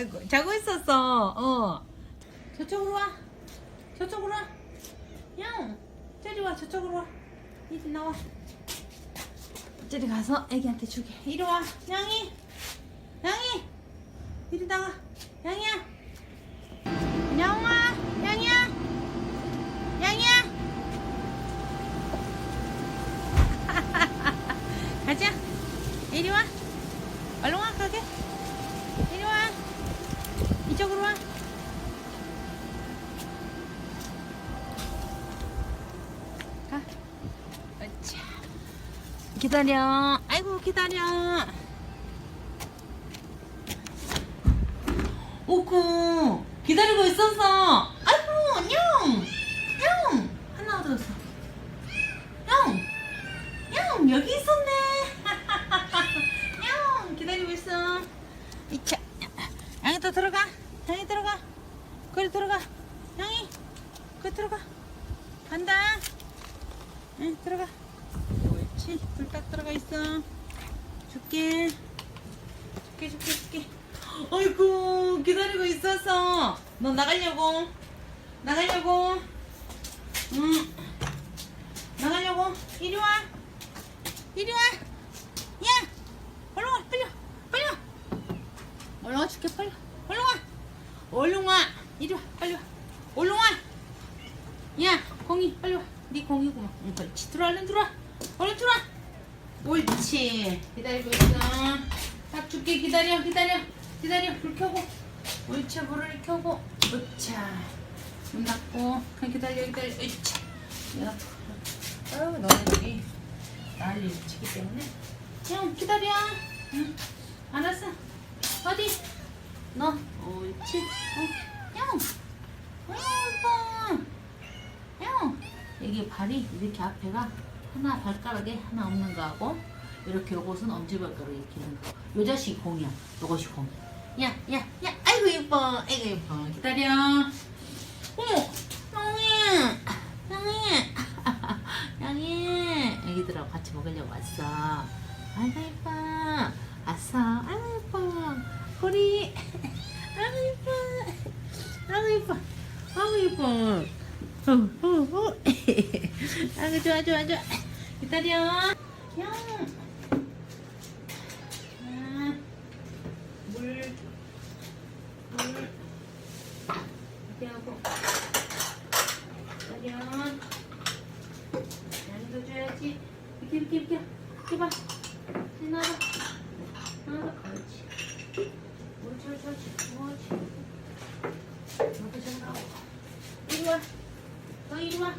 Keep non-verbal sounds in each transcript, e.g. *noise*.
아이고 자고 있었어. 어. 저쪽으로 와. 저쪽으로 와. 양. 저리 와. 저쪽으로 와. 이리 나와. 저리 가서 애기한테 주게. 이리 와. 양이. 양이. 이리 나와. 양이야. 양아. 양이야. 양이야. *laughs* 가자. 이리 와. 얼른 와 가게. 이리 와. 이쪽으로 와. 가. 어차. 기다려. 아이고 기다려. 오구 기다리고 있었어. 아이고 냥. 냥. 하나 얻었어. 냥. 냥 여기 있었네. 냥 기다리고 있어. 이차. 양이 또 들어가. 양이 들어가. 거기 들어가. 양이. 거기 들어가. 간다. 응 들어가. 옳지. 불 딱 들어가 있어. 줄게. 줄게 줄게 줄게. 아이고 기다리고 있었어. 너 나가려고. 나가려고. 응. 나가려고. 이리 와. 이리 와. 야. 얼른 와. 빨리 와. 빨리 와. 얼른 와 줄게 빨리 와. 얼른 와. 얼른 와. 이리 와. 빨리 와. 얼른 와. 야 공이 빨리 와. 네 공이구만. 응, 그렇지. 들어와 얼른 들어와. 얼른 들어와. 옳지. 기다리고 있어. 딱 줄게 기다려 기다려 기다려 불 켜고. 옳지 불을 켜고. 으차. 문 닫고 기다려 기다려. 으차. 야. 아유 너네들이 난리를 치기 때문에. 형 기다려. 응. 알았어. 어디? 너. 옳지. 어. 형. 아이고. 형. 여기 발이 이렇게 앞에가 하나 발가락에 하나 없는 거하고 이렇게 요것은 엄지발가락에 이렇게 있는 거. 요 자식이 공이야. 요것이 공. 야, 야, 야. 아이고 예뻐. 아이고 예뻐. 기다려. 어머. 양이. 양이. 양이. 애기들하고 같이 먹으려고 왔어. 아이고 예뻐. 아싸. 아이고 예뻐. 꼬리. *laughs* 아이고 예뻐. 아이고 예뻐. 아이고 예뻐. 어, 어, 어. *laughs* 아이고 좋아 좋아 좋아. 기다려. 형. 아, 물. 물. 이렇게 하고. 기다려. 양도 줘야지. 이렇게 이렇게 이렇게. 이렇게 봐. 나가. 나가. 그렇지. 옳지 옳지 옳지. 옳지. 너도 좀 나와. 이리 와. 너 이리 와.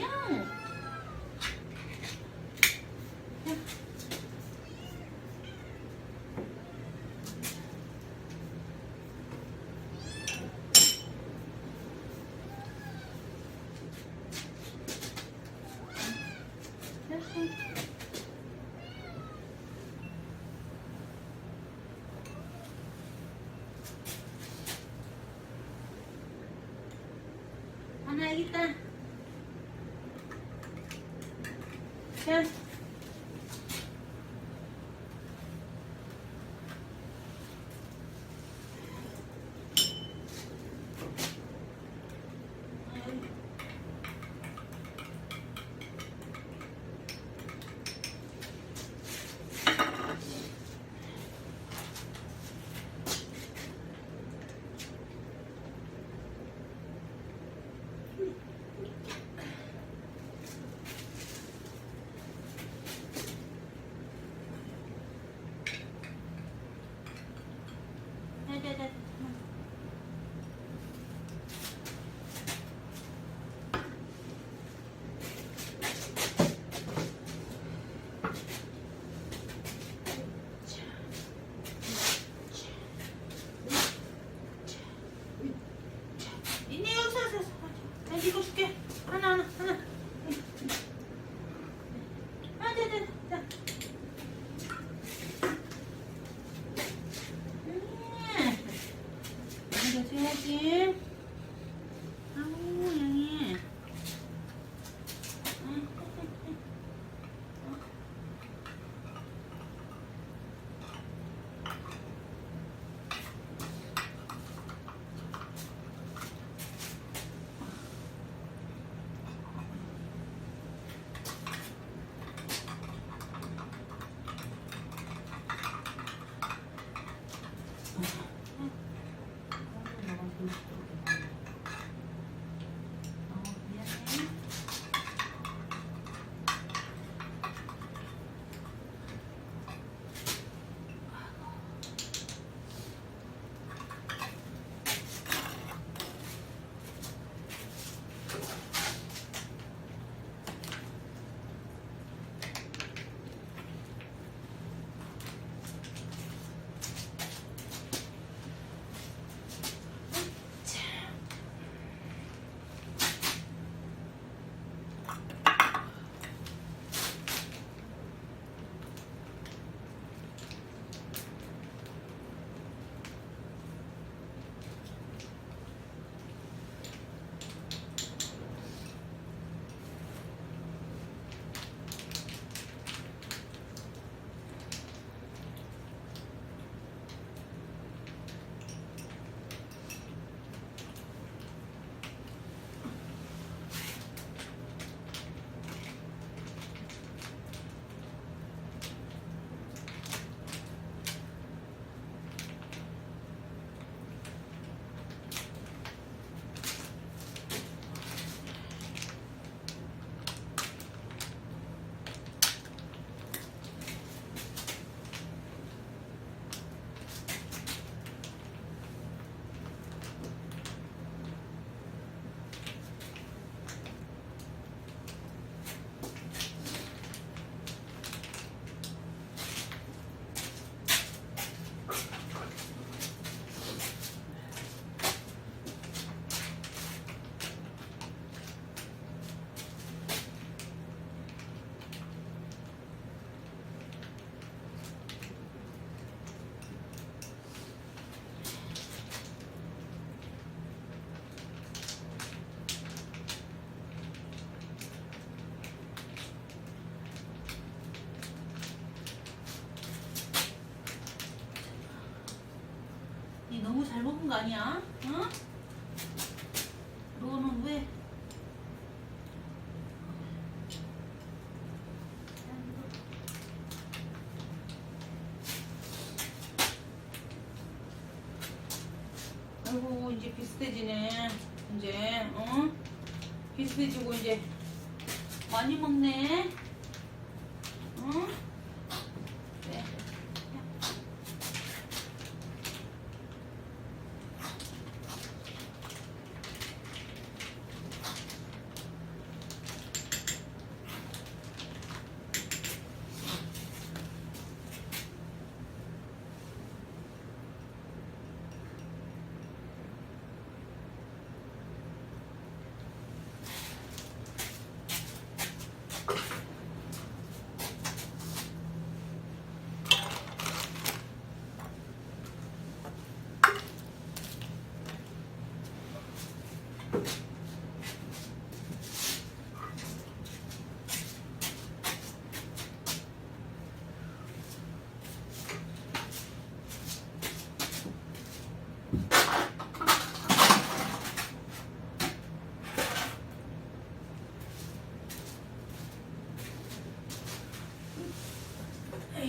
야. 하 니 너무 잘 먹은 거 아니야? 응? 너는 왜? 아이고 이제 비슷해지네 이제 어 비슷해지고 이제 많이 먹네 어 네. 다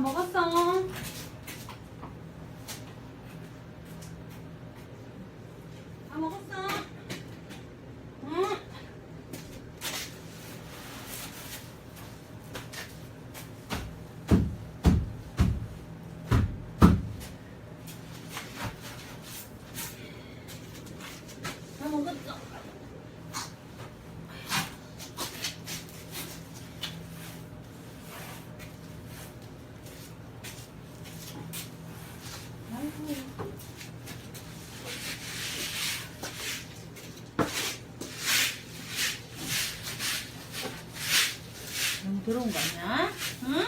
먹었어. 다 먹었어. 응. 다 먹었어. 아이고. 너무 더러운 거 아니야? 응?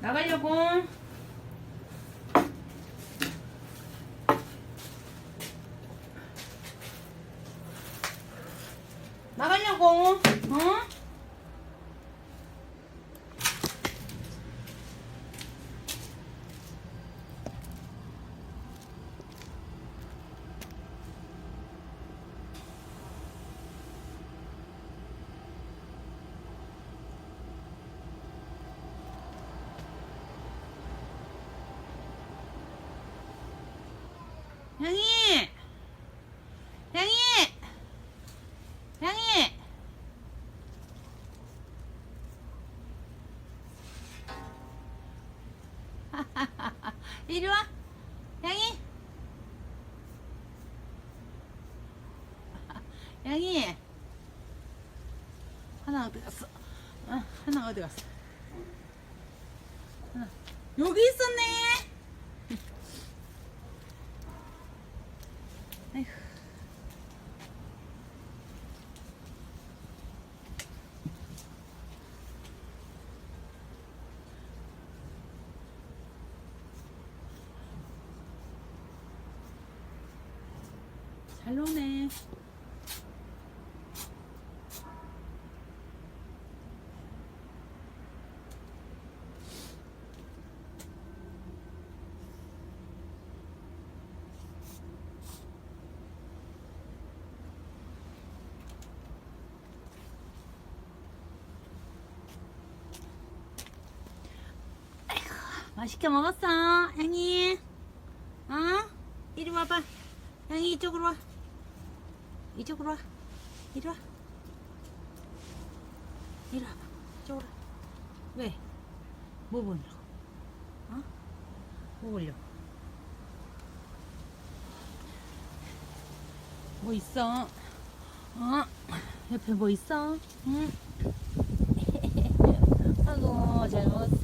나가려고. 나가려고. 어? 양이! 양이! 양이! 이리 와. 양이. 양이. *laughs* 하나 어디 갔어? 어, 하나 어디 갔어? 하나. 여기 있었네. 아이고. 잘 노네. 맛있게 먹었어, 양이. 어? 이리 와봐. 양이 이쪽으로 와. 이쪽으로 와. 이리 와. 이리 와봐. 이쪽으로 와. 왜? 뭐 보려고? 어? 뭐 보려고? 뭐 있어? 어? 옆에 뭐 있어? 응? *laughs* 아이고, 잘 먹었어.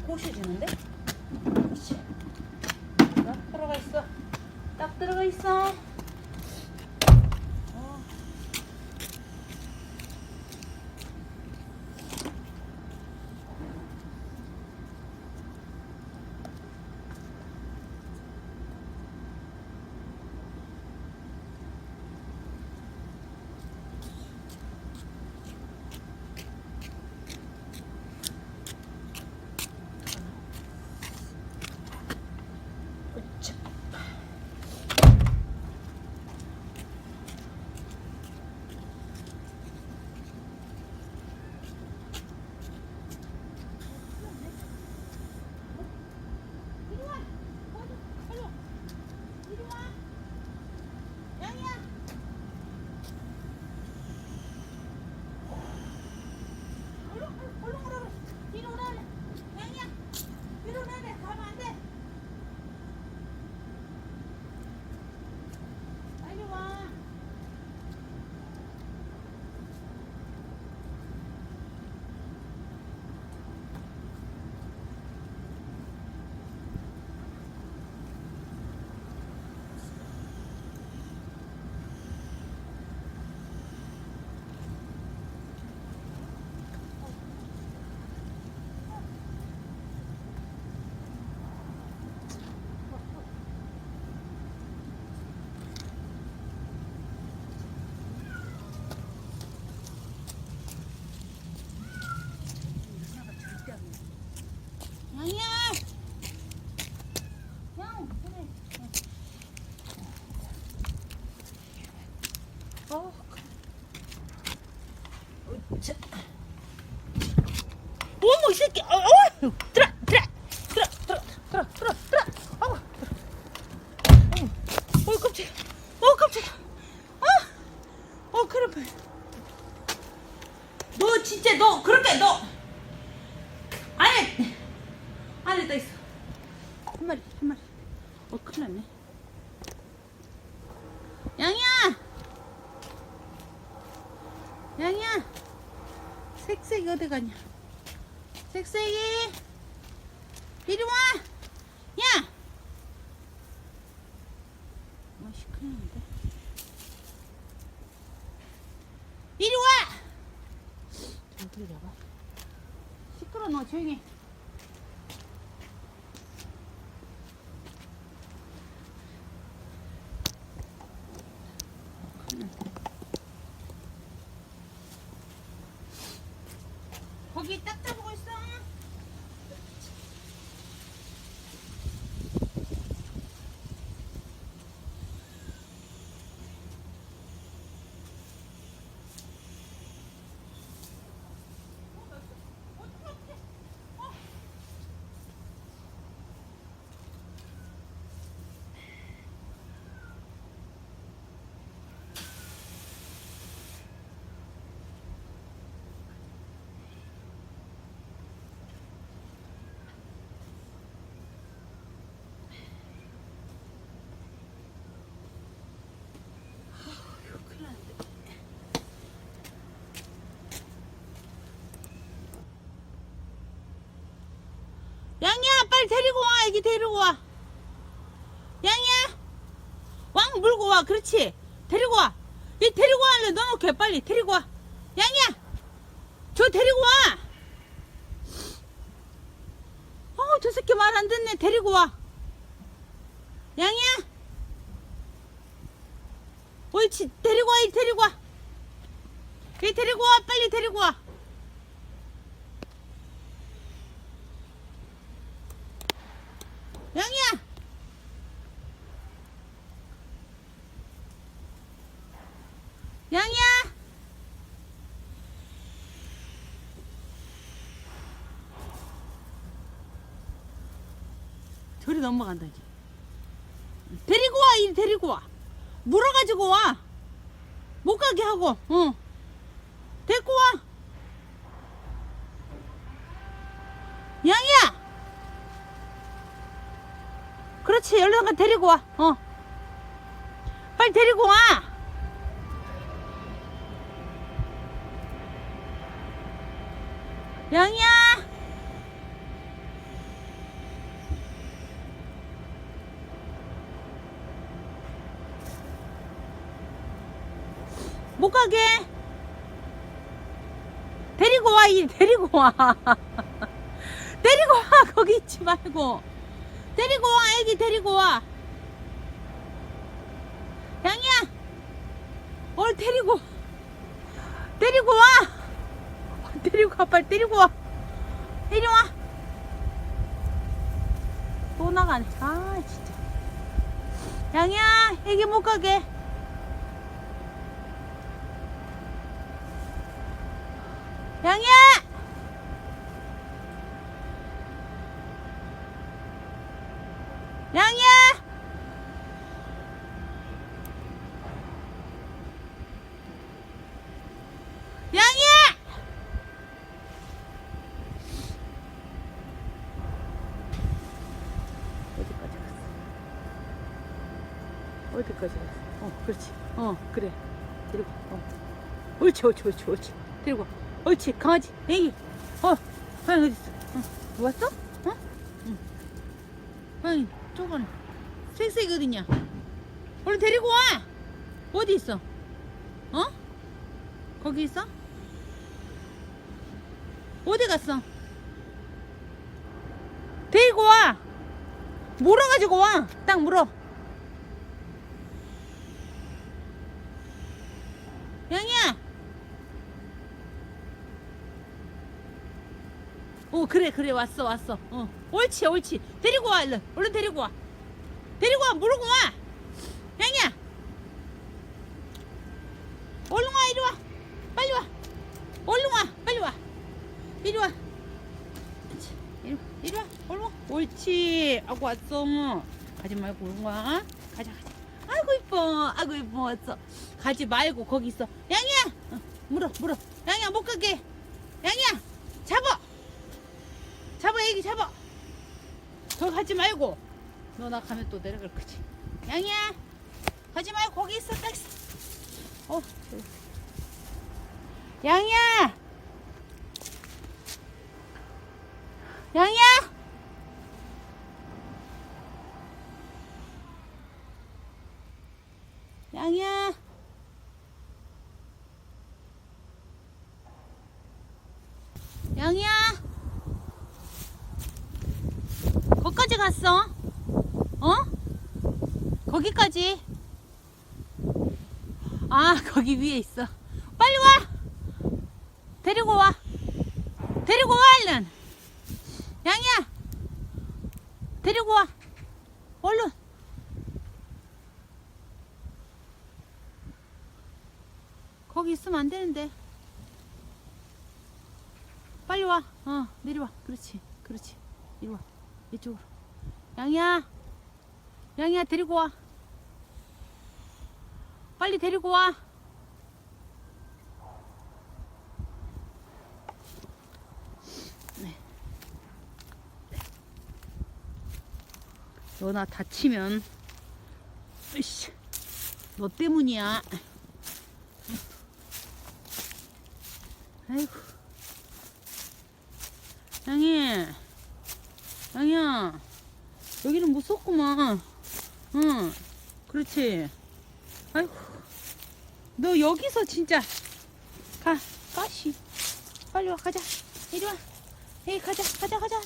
어디로 안 꼬셔지는데? 그렇지. 딱 들어가 있어. 딱 들어가 있어. 어. 으쌰. 이리 와. 어디? 빨리 와. 이리 와. 양이야. 얼른, 얼른, 얼른 오라 그래. 이리 오라 그래. 양이야. 이리 오라 그래. 가면 안 돼. 빨리 와. 양이야. 양, 그래. 어. 으쌰. 어머 이 새끼. 어, 어. 들어, 들어, 들어, 들어, 들어, 들어, 들어. 들어. 어, 어, 깜짝이야. 어, 깜짝이야. 어, 어, 그래 봐. 너 진짜 너 그렇게 너 아니 안에 떠 있어 한 마리 한 마리 어 큰일 났네 양이야 양이야 색색이 어디 가냐 색색이 이리 와. 야! 어 시큰일인데? 이리 와! 좀 들려봐. 시끄러 너 조용히 해. 거기 딱 잡고 있어. 양이야 빨리 데리고 와 애기 데리고 와. 양이야? 왕 물고 와 그렇지? 데리고 와얘 데리고 와 얼른 넣어놓게 빨리. 데리고 와. 양이야! 저 데리고 와! 어, 저 새끼 말 안 듣네. 데리고 와. 양이야! 옳지. 데리고 와얘 데리고 와얘 데리고 와. 빨리 데리고 와 양이야! 양이야! 저리 넘어간다 이제. 데리고 와이 데리고 와. 물어가지고 와 못 가게 하고 응 데리고 와. 양이야 그렇지. 얼른 가 데리고 와. 어. 빨리 데리고 와. 양이야. 못 가게. 데리고 와이 데리고 와. *laughs* 데리고 와 거기 있지 말고 데리고 와 애기 데리고 와. 양이야 얼 데리고 데리고 와. *laughs* 데리고 와 빨리 데리고 와. 이리 와 또 나가네. 아 진짜. 양이야 애기 못 가게. 양이야 양이야 어디까지 갔어 어 그렇지. 어 그래. 데리고 와. 어. 옳지 옳지 옳지 옳지. 데리고 와. 옳지 강아지 애기 어 고양이 어디 있어? 어 왔어? 어? 응. 고양이 저거는 어딨냐 얼른 데리고 와. 어디 있어? 어? 거기 있어? 어디 갔어? 데리고 와. 물어가지고 와 딱 물어 양이야 어 그래 그래 왔어 왔어. 어. 옳지 옳지. 데리고 와 얼른. 얼른 데리고 와. 데리고 와 물고 와. 양이야. 얼른 와 이리 와. 빨리 와. 얼른 와 빨리 와. 이리 와. 이리 와 이리 와. 얼른 와. 옳지. 아고 왔어. 가지 말고 얼른 와. 가자 가자. 아이고 이뻐. 아이고 이뻐. 왔어. 가지 말고 거기 있어. 양이야. 어, 물어 물어. 양이야 못 가게. 양이야 잡아 애기 잡아. 저 가지 말고. 너 나 가면 또 내려갈 거지. 양이야 가지 말고 거기 있어 딱 있어. 어 양이야! 양이야 양이야 거기까지 갔어 어? 거기까지 아 거기 위에 있어 빨리 와 데리고 와 데리고 와 얼른 양이야 데리고 와 얼른 거기 있으면 안 되는데 빨리 와. 어, 내려와. 그렇지. 그렇지. 이리 와. 이쪽으로. 양이야. 양이야, 데리고 와. 빨리 데리고 와. 네. 너나 다치면, 으이씨, 너 때문이야. 아이고. 양이, 야 여기는 무섭구만 응 그렇지 아이고 너 여기서 진짜 가 가시. 빨리 와 가자. 이리 와. 에이 가자 가자 가자.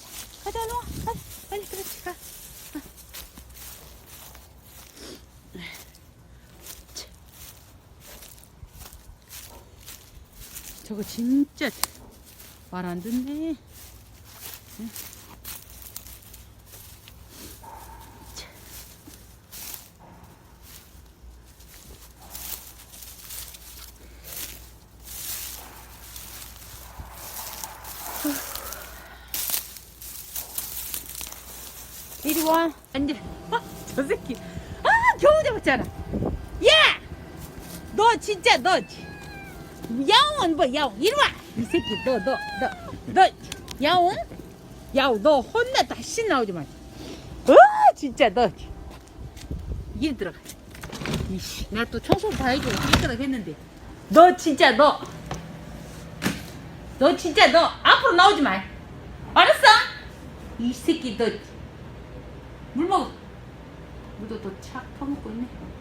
가자 일로 와. 가자 빨리 그렇지 가. 가. 차. 저거 진짜 말 안 듣네 이리 와. 앉아. 아, 저 새끼. 아, 겨우 잡았잖아. 야! 너 진짜 너. 야옹은 뭐 야옹. 이리 와. 이 새끼 너 너 너 너 야옹? 야옹 너 혼나 다시 나오지 마. 어, 진짜 너. 이리 들어가. 이씨, 나 또 청소 다 해주고 깨끗하게 했는데. 너 진짜 너. 너 진짜 너 앞으로 나오지 마. 알았어? 이 새끼 너. 물 먹어. 물도 또 착 퍼먹고 있네.